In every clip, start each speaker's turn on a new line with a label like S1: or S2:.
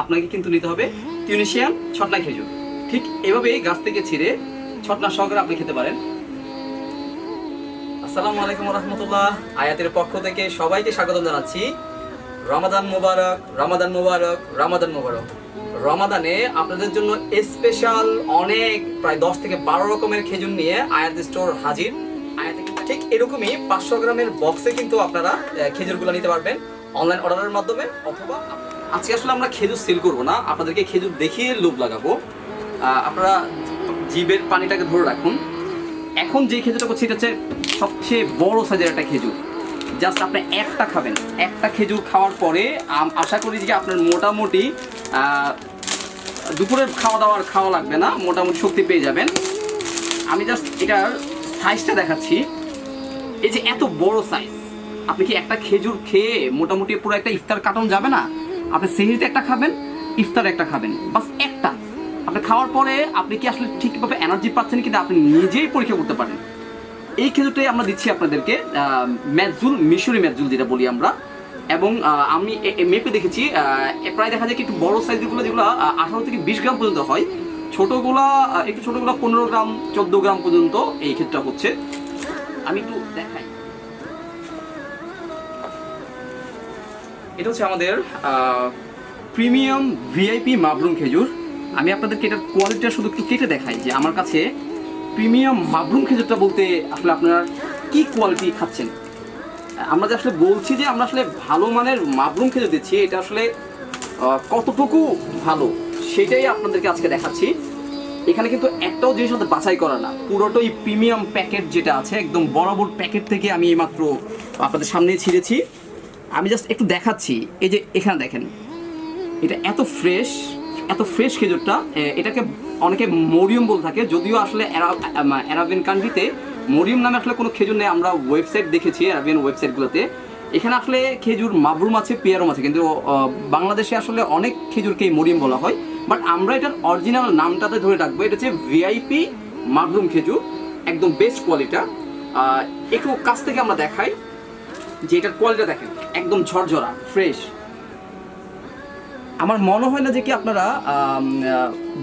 S1: আপনাকে কিন্তু নিতে হবে টিউনিশিয়ান ছটনা খেজুর। ঠিক এভাবেই গাছ থেকে ছিঁড়ে ছটনা সহকারে আপনি খেতে পারেন। আসসালামু আলাইকুম রহমতুল্লাহ আয়াতের পক্ষ থেকে সবাইকে স্বাগত জানাচ্ছি। রমাদান মোবারক রমাদান মোবারক রমাদান মোবারক। রমাদানে আপনাদের জন্য স্পেশাল অনেক, প্রায় দশ থেকে বারো রকমের খেজুর নিয়ে আয়াত স্টোর হাজির। আয়াতে ঠিক এরকমই পাঁচশো গ্রামের বক্সে কিন্তু আপনারা খেজুরগুলো নিতে পারবেন। অনলাইন অর্ডারের মাধ্যমে অথবা আজকে আসলে আমরা খেজুর সেল করব না, আপনাদেরকে খেজুর দেখিয়ে লোভ লাগাবো। আপনারা জিবের পানিটাকে ধরে রাখুন। এখন যে খেজুরটা করছি, এটা হচ্ছে সবচেয়ে বড় সাইজের একটা খেজুর। জাস্ট আপনি একটা খাবেন। একটা খেজুর খাওয়ার পরে আশা করি যে আপনার মোটামুটি দুপুরের খাওয়া দাওয়ার খাওয়া লাগবে না, মোটামুটি শক্তি পেয়ে যাবেন। আমি জাস্ট এটার সাইজটা দেখাচ্ছি। এই যে এত বড় সাইজ আপনি কি একটা খেজুর খেয়ে মোটামুটি পুরো একটা ইফতার কাটন যাবে না? আপনি সেহরিতে একটা খাবেন, ইফতার একটা খাবেন, বাস একটা। আপনি খাওয়ার পরে আপনি কি আসলে ঠিকভাবে এনার্জি পাচ্ছেন কিন্তু আপনি নিজেই পরীক্ষা করতে পারেন। এই খেজুরটাই আমরা দিচ্ছি আপনাদেরকে ম্যাজুল মিশরি ম্যাজুল যেটা বলি আমরা। এবং আমি মেপে দেখেছি প্রায় দেখা যায় কি একটু বড় সাইজগুলো যেগুলো আঠারো থেকে বিশ গ্রাম পর্যন্ত হয়। ছোটগুলা একটু ছোটগুলা পনেরো গ্রাম, চোদ্দ গ্রাম পর্যন্ত এই ক্ষেত্রটা হচ্ছে। আমি একটু এটা হচ্ছে আমাদের প্রিমিয়াম ভিআইপি মাবরুম খেজুর। আমি আপনাদেরকে এটার কোয়ালিটিটা শুধু একটু কেটে দেখাই যে আমার কাছে প্রিমিয়াম মাবরুম খেজুরটা বলতে আসলে আপনারা কি কোয়ালিটি খাচ্ছেন? আমরা যে আসলে বলছি যে আমরা আসলে ভালো মানের মাবরুম খেজুর দিচ্ছি, এটা আসলে কতটুকু ভালো সেটাই আপনাদেরকে আজকে দেখাচ্ছি। এখানে কিন্তু একটাও জিনিস আমাদের বাছাই করা না। পুরোটাই প্রিমিয়াম প্যাকেট যেটা আছে, একদম বরাবর প্যাকেট থেকে আমি এইমাত্র আপনাদের সামনে ছিঁড়েছি। আমি জাস্ট একটু দেখাচ্ছি। এই যে এখানে দেখেন। এটা এত ফ্রেশ এত ফ্রেশ খেজুরটা। এটাকে অনেকে মরিয়ম বলে থাকে। যদিও আসলে অ্যারাবিয়ান কান্ট্রিতে মরিয়ম নামে আসলে কোনো খেজুর নেই। আমরা ওয়েবসাইট দেখেছি অ্যারাবিয়ান ওয়েবসাইটগুলোতে এখানে আসলে খেজুর মাবরুম আছে পেয়ারম আছে। কিন্তু বাংলাদেশে আসলে অনেক খেজুরকেই মরিয়ম বলা হয়। বাট আমরা এটার অরিজিনাল নামটাতে ধরে রাখব। এটা হচ্ছে ভিআইপি মাবরুম খেজুর। একদম বেস্ট কোয়ালিটা একটু কাছ থেকে আমরা দেখাই। যে এটার কোয়ালিটি দেখেন, একদম ঝরঝরা ফ্রেশ আমার মনে হয় না যে কি আপনারা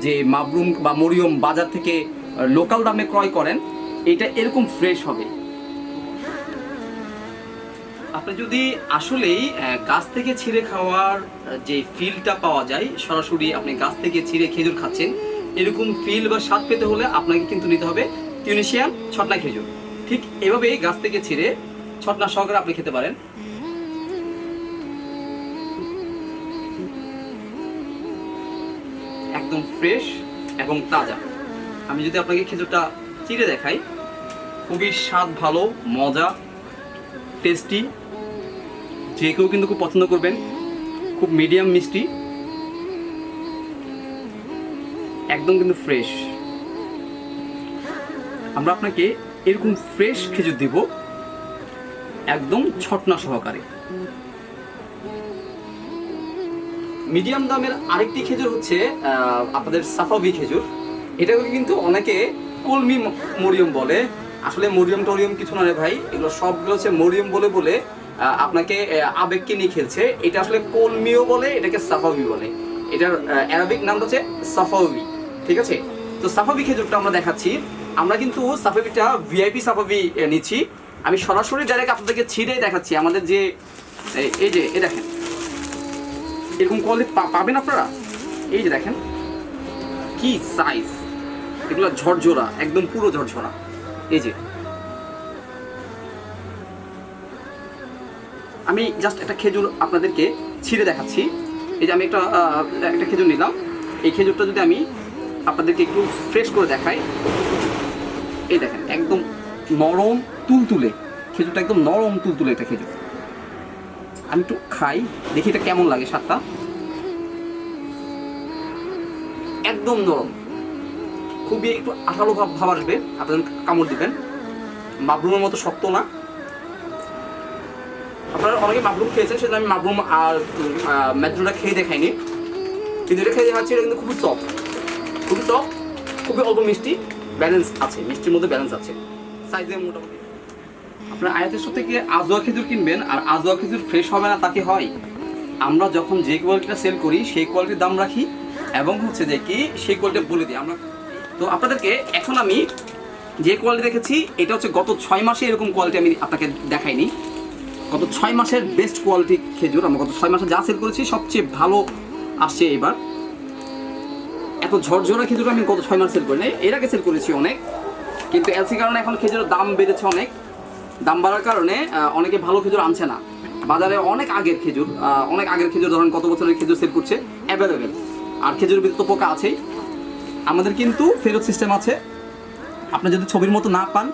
S1: যে মাবরুম বা মরিয়ম বাজার থেকে লোকাল দামে ক্রয় করেন, এটা এরকম ফ্রেশ হবে। আপনি যদি আসলেই গাছ থেকে ছিঁড়ে খাওয়ার যে ফিলটা পাওয়া যায়, সরাসরি আপনি গাছ থেকে ছিঁড়ে খেজুর খাচ্ছেন, এরকম ফিল বা স্বাদ পেতে হলে আপনাকে কিন্তু নিতে হবে টিউনিশিয়ান ছটনা খেজুর। ঠিক এভাবেই গাছ থেকে ছিঁড়ে ছটনা সহকারে আপনি খেতে পারেন। একদম ফ্রেশ এবং তাজা। আমি যদি আপনাকে খেজুরটা চিড়ে দেখাই, খুবই স্বাদ ভালো, মজা টেস্টি যে কেউ কিন্তু খুব পছন্দ করবেন, খুব মিডিয়াম মিষ্টি। একদম কিন্তু ফ্রেশ আমরা আপনাকে এরকম ফ্রেশ খেজুর দিব একদম ছটনা সহকারে। মিডিয়াম দামের আরেকটি খেজুর হচ্ছে আপনাদের সাফাবি খেজুর। এটাকে কিন্তু অনেকে কলমি মরিয়ম বলে। আসলে মরিয়ম টরিয়ম কিছু না রে ভাই, এগুলো সবগুলো হচ্ছে মরিয়ম বলে বলে আপনাকে আবেগকে নিয়ে খেলছে। এটা আসলে কলমিও বলে, এটাকে সাফাবি বলে। এটার অ্যারাবিক নাম হচ্ছে সাফাবি, ঠিক আছে? তো সাফাবি খেজুরটা আমরা দেখাচ্ছি। আমরা কিন্তু সাফাবিটা ভিআইপি সাফাবি নিচ্ছি। আমি সরাসরি ডাইরেক্ট আপনাদেরকে ছিঁড়ে দেখাচ্ছি। আমাদের যে, এই- যে এ দেখেন। এরকম কোয়ালিটি পাবেন আপনারা? এই যে দেখেন। কি সাইজ এগুলো ঝরঝরা, একদম পুরো ঝরঝরা। এই যে। আমি জাস্ট একটা খেজুর আপনাদেরকে ছিঁড়ে দেখাচ্ছি। এই যে আমি একটা একটা খেজুর নিলাম। এই খেজুরটা যদি আমি আপনাদেরকে একটু ফ্রেশ করে দেখাই। এই দেখেন, একদম নরম তুলতুলে, খেজুরটা একদম নরম তুলতুলে একটা খেজুর। আমি একটু খাই, দেখি এটা কেমন লাগে স্বাদটা। একদম নরম। খুবই একটু আঠালো ভাব ভাব আসবে, আপনাদের কামড় দিবেন। মাবরুমের মতো শক্ত না। আপনারা অনেকে মাবরুম খেয়েছেন সেটা আমি মাবরুম আর ম্যাথরোটা খেয়ে দেখাইনি। কিন্তু এটা খেয়ে দেখাচ্ছি, এটা কিন্তু খুবই সফট খুবই সফট খুবই অল্প মিষ্টি ব্যালেন্স আছে, মিষ্টির মধ্যে ব্যালেন্স আছে। সাইজে মোটামুটি আপনার আয়াতের সাথে থেকে আজোয়া খেজুর কিনবেন? আর আজোয়া খেজুর ফ্রেশ হবে না তাকে হয়? আমরা যখন যে কোয়ালিটিটা সেল করি, সেই কোয়ালিটির দাম রাখি এবং হচ্ছে যে কি সেই কোয়ালিটি বলে দিই। আমরা তো আপনাদেরকে এখন আমি যে কোয়ালিটি দেখেছি, এটা হচ্ছে গত ছয় মাসে এরকম কোয়ালিটি আমি আপনাকে দেখাইনি। গত ছয় মাসের বেস্ট কোয়ালিটি খেজুর, আমরা গত ছয় মাসে যা সেল করেছি, সবচেয়ে ভালো আসছে এবার। এত ঝরঝরা খেজুর আমি গত ছয় মাস সেল করি নাই। এর আগে সেল করেছি অনেক। কিন্তু এলসি কারণে এখন খেজুরের দাম বেড়েছে অনেক। দাম বাড়ার কারণে অনেকে ভালো খেজুর আনছে না। বাজারে অনেক আগের খেজুর অনেক আগের খেজুর, ধরেন কত বছরের খেজুর সেল করছে অ্যাভেলেবেল আর ভিতরে তো পোকা আছেই। আমাদের কিন্তু ফেরত সিস্টেম আছে। আপনি যদি ছবির মতো না পান,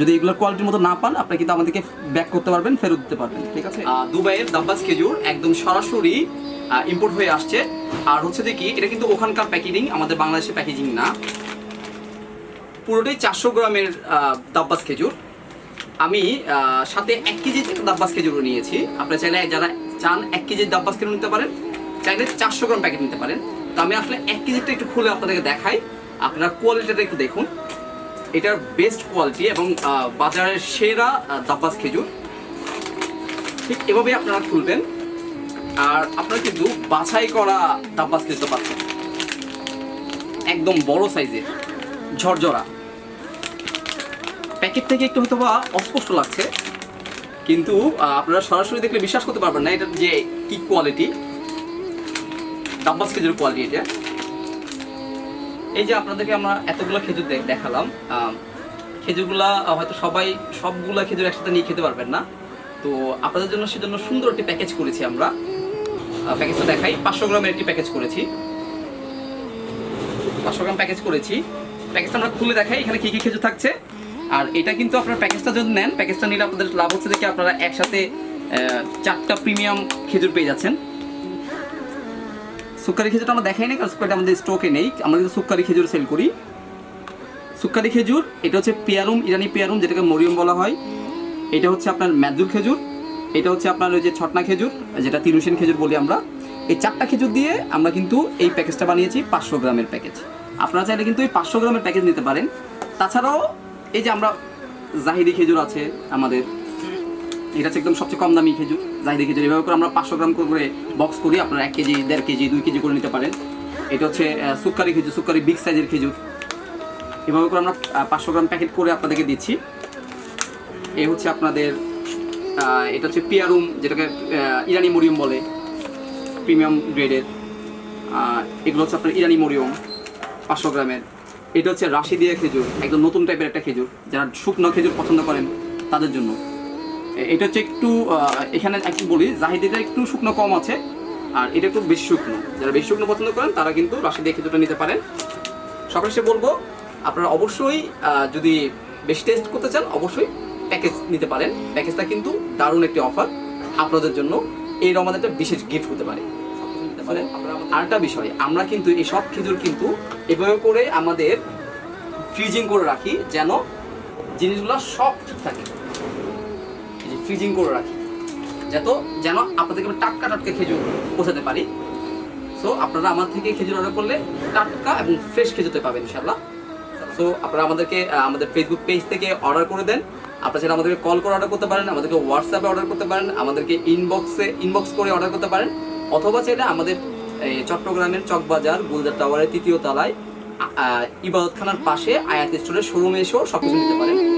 S1: যদি এগুলোর কোয়ালিটির মতো না পান, আপনি কিন্তু আমাদেরকে ব্যাক করতে পারবেন, ফেরত দিতে পারবেন, ঠিক আছে? দুবাইয়ের দাব্বাস খেজুর একদম সরাসরি ইম্পোর্ট হয়ে আসছে। আর হচ্ছে কি, এটা কিন্তু ওখানকার প্যাকেজিং আমাদের বাংলাদেশের প্যাকেজিং না। পুরোটাই চারশো গ্রামের দাব্বাস খেজুর। আমি সাথে এক কেজি দাব্বাস খেজুরও নিয়েছি। আপনারা চাইলে যারা চান এক কেজি দাব্বাস খেজুর নিতে পারেন, চাইলে চারশো গ্রাম প্যাকেট নিতে পারেন। তো আমি আসলে এক কেজিটা একটু খুলে আপনাদেরকে দেখাই। আপনারা কোয়ালিটিটা একটু দেখুন। এটার বেস্ট কোয়ালিটি এবং বাজারের সেরা দাব্বাস খেজুর। ঠিক এভাবেই আপনারা খুলবেন। আর আপনারা কিন্তু বাছাই করা দাব্বাস খেজুর পাচ্ছেন একদম বড় সাইজের, ঝরঝরা। প্যাকেট থেকে একটু হয়তো বা অস্পষ্ট লাগছে। কিন্তু আপনারা সরাসরি দেখলে বিশ্বাস করতে পারবেন না, এটা যে কি কোয়ালিটি ডাব্বাস খেজুর কোয়ালিটি এটা। এই যে আপনাদেরকে আমরা এতগুলো খেজুর দেখালাম খেজুরগুলা হয়তো সবাই সবগুলা খেজুর একসাথে নিয়ে খেতে পারবেন না। তো আপনাদের জন্য সেজন্য সুন্দর একটি প্যাকেজ করেছি আমরা। প্যাকেজটা দেখাই। পাঁচশো গ্রামের একটি প্যাকেজ করেছি। পাঁচশো গ্রাম প্যাকেজ করেছি। প্যাকেজটা আমরা খুলে দেখাই, এখানে কী কী খেজুর থাকছে। আর এটা কিন্তু আপনার প্যাকেজটা যদি নেন, প্যাকেজটা নিলে আপনাদের লাভ হচ্ছে দেখে আপনারা একসাথে চারটা প্রিমিয়াম খেজুর পেয়ে যাচ্ছেন। সুকারি খেজুরটা আমরা দেখাই না কারণ সুকারিটা আমাদের স্টকে নেই। আমরা কিন্তু সুকারি খেজুর সেল করি। সুকারি খেজুর, এটা হচ্ছে পেয়ারুম, ইরানি পেয়ারুম, যেটাকে মরিয়ম বলা হয়। এটা হচ্ছে আপনার ম্যাজুর খেজুর। এটা হচ্ছে আপনার ওই যে ছটনা খেজুর, যেটা তিরুসেন খেজুর বলি আমরা। এই চারটা খেজুর দিয়ে আমরা কিন্তু এই প্যাকেজটা বানিয়েছি পাঁচশো গ্রামের প্যাকেজ। আপনারা চাইলে কিন্তু এই পাঁচশো গ্রামের প্যাকেজ নিতে পারেন। তাছাড়াও এই যে আমরা জাহিদি খেজুর আছে আমাদের এটা হচ্ছে একদম সবচেয়ে কম দামি খেজুর জাহিদি খেজুর। এভাবে করে আমরা পাঁচশো গ্রাম করে বক্স করি আপনারা এক কেজি দেড় কেজি দুই কেজি করে নিতে পারেন। এটা হচ্ছে আহ, সুক্কারি খেজুর সুক্কারি বিগ সাইজের খেজুর। এভাবে করে আমরা পাঁচশো গ্রাম প্যাকেট করে আপনাদেরকে দিচ্ছি। এই হচ্ছে আপনাদের এটা হচ্ছে পিয়ারুম যেটাকে ইরানি মরিয়ম বলে প্রিমিয়াম গ্রেডের এগুলো হচ্ছে আপনার ইরানি মরিয়ম পাঁচশো গ্রামের। এটা হচ্ছে রাশি দিয়ে খেজুর, একদম নতুন টাইপের একটা খেজুর। যারা শুকনো খেজুর পছন্দ করেন, তাদের জন্য। এটা হচ্ছে একটু এখানে একটু বলি, জাহিদিটা একটু শুকনো কম আছে, আর এটা একটু বেশি শুকনো। যারা বেশি শুকনো পছন্দ করেন, তারা কিন্তু রাশি দিয়ে খেজুরটা নিতে পারেন। সকালে সে বলব, আপনারা অবশ্যই যদি বেশি টেস্ট করতে চান, অবশ্যই প্যাকেজ নিতে পারেন। প্যাকেজটা কিন্তু দারুণ একটি অফার আপনাদের জন্য। এই রমাদানটা বিশেষ গিফট হতে পারে। পারেন। আরেকটা বিষয়, আমরা কিন্তু এই সব খেজুর কিন্তু এভাবে করে আমাদের ফ্রিজিং করে রাখি যেন জিনিসগুলো সব ঠিক থাকে। ফ্রিজিং করে রাখি, যাতে যেন আপনাদেরকে টাটকা টাটকা খেজুর পৌঁছাতে পারি। সো আপনারা আমার থেকে খেজুর অর্ডার করলে টাটকা এবং ফ্রেশ খেজুরতে পাবেন ইনশাল্লাহ সো আপনারা আমাদেরকে আমাদের ফেসবুক পেজ থেকে অর্ডার করে দেন। আপনারা চাইলে আমাদেরকে কল করে অর্ডার করতে পারেন, আমাদেরকে হোয়াটসঅ্যাপে অর্ডার করতে পারেন, আমাদেরকে ইনবক্সে ইনবক্স করে অর্ডার করতে পারেন। অথবা সেটা আমাদের চট্টগ্রামের চকবাজার গুলজার টাওয়ারের তৃতীয় তলায় ইবাদতখানার পাশে আয়াত স্টোরের শোরুমে এসেও সবকিছু নিতে পারেন।